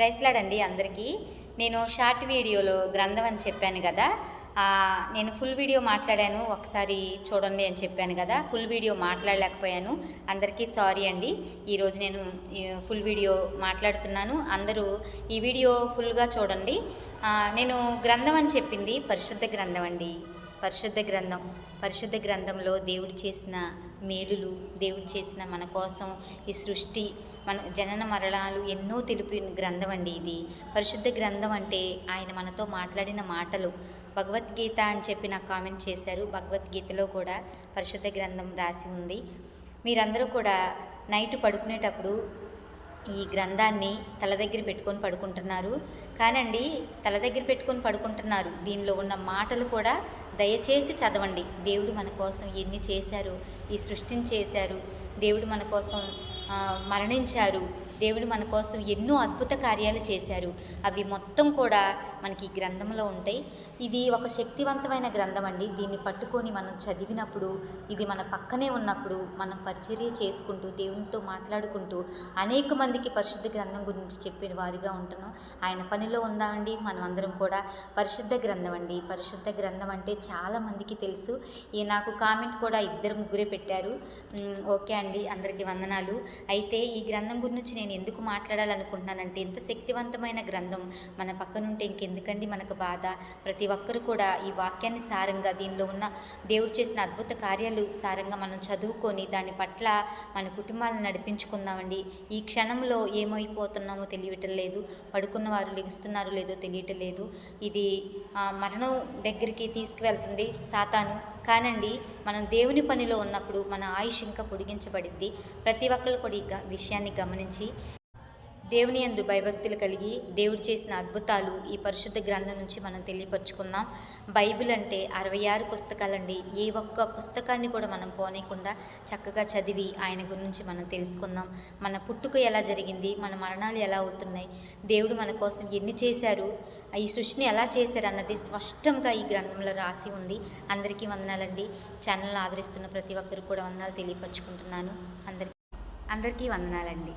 ప్రైస్లాడండి అందరికీ. నేను షార్ట్ వీడియోలో గ్రంథం అని చెప్పాను కదా. నేను ఫుల్ వీడియో మాట్లాడాను ఒకసారి చూడండి అని చెప్పాను కదా. ఫుల్ వీడియో మాట్లాడలేకపోయాను. అందరికీ సారీ అండి. ఈరోజు నేను ఫుల్ వీడియో మాట్లాడుతున్నాను. అందరూ ఈ వీడియో ఫుల్గా చూడండి. నేను గ్రంథం అని చెప్పింది పరిశుద్ధ గ్రంథం అండి. పరిశుద్ధ గ్రంథం. పరిశుద్ధ గ్రంథంలో దేవుడు చేసిన మేలులు దేవుడు చేసిన మన కోసం ఈ సృష్టి మన జనన మరణాలు ఎన్నో తెలిపిన గ్రంథం అండి ఇది. పరిశుద్ధ గ్రంథం అంటే ఆయన మనతో మాట్లాడిన మాటలు. భగవద్గీత అని చెప్పి నాకు కామెంట్ చేశారు. భగవద్గీతలో కూడా పరిశుద్ధ గ్రంథం రాసి ఉంది. మీరందరూ కూడా నైట్ పడుకునేటప్పుడు ఈ గ్రంథాన్ని తల దగ్గర పెట్టుకొని పడుకుంటున్నారు. కానండి తల దగ్గర పెట్టుకొని పడుకుంటున్నారు. దీనిలో ఉన్న మాటలు కూడా దయచేసి చదవండి. దేవుడు మన కోసం ఎన్ని చేశారు ఈ సృష్టిని చేశారు. దేవుడు మన కోసం మరణించారు. దేవుడు మన కోసం ఎన్నో అద్భుత కార్యాలు చేశారు. అవి మొత్తం కూడా మనకి ఈ గ్రంథంలో ఉంటాయి. ఇది ఒక శక్తివంతమైన గ్రంథం అండి. దీన్ని పట్టుకొని మనం చదివినప్పుడు ఇది మన పక్కనే ఉన్నప్పుడు మనం పరిచర్య చేసుకుంటూ దేవునితో మాట్లాడుకుంటూ అనేక మందికి పరిశుద్ధ గ్రంథం గురించి చెప్పిన వారిగా ఉంటున్నాం. ఆయన పనిలో ఉందామండి మనం అందరం కూడా పరిశుద్ధ గ్రంథం అండి. పరిశుద్ధ గ్రంథం అంటే చాలా మందికి తెలుసు. ఈ నాకు కామెంట్ కూడా ఇద్దరు ముగ్గురే పెట్టారు. ఓకే అండి. అందరికీ వందనాలు. అయితే ఈ గ్రంథం గురించి నేను నేను ఎందుకు మాట్లాడాలనుకుంటున్నానంటే ఇంత శక్తివంతమైన గ్రంథం మన పక్కనుంటే ఇంకెందుకండి మనకు బాధ? ప్రతి ఒక్కరు కూడా ఈ వాక్యాన్ని సారంగా దీనిలో ఉన్న దేవుడు చేసిన అద్భుత కార్యాలు సారంగా మనం చదువుకొని దాని పట్ల మన కుటుంబాలను నడిపించుకుందామండి. ఈ క్షణంలో ఏమైపోతున్నామో తెలియటం లేదు. పడుకున్న వారు లెగుస్తున్నారు లేదో తెలియటం లేదు. ఇది మరణం దగ్గరికి తీసుకువెళ్తుంది సాతాను. కానండి మనం దేవుని పనిలో ఉన్నప్పుడు మన ఆయుష్ ఇంకా పొడిగించబడిద్ది. ప్రతి ఒక్కరు కూడా ఈ గ- విషయాన్ని గమనించి దేవుని యందు భయభక్తులు కలిగి దేవుడు చేసిన అద్భుతాలు ఈ పరిశుద్ధ గ్రంథం నుంచి మనం తెలియపరుచుకుందాం. బైబిల్ అంటే అరవై ఆరు పుస్తకాలండి. ఏ ఒక్క పుస్తకాన్ని కూడా మనం పోనీయకుండా చక్కగా చదివి ఆయన గురించి మనం తెలుసుకుందాం. మన పుట్టుక ఎలా జరిగింది? మన మరణాలు ఎలా అవుతున్నాయి? దేవుడు మన కోసం ఎన్ని చేశారు? ఈ సృష్టిని ఎలా చేశారు అన్నది స్పష్టంగా ఈ గ్రంథంలో రాసి ఉంది. అందరికీ వందనాలండి. ఛానల్ ఆదరిస్తున్న ప్రతి ఒక్కరు కూడా వందనాలు తెలియపరుచుకుంటున్నాను. అందరికీ అందరికీ వందనాలండి.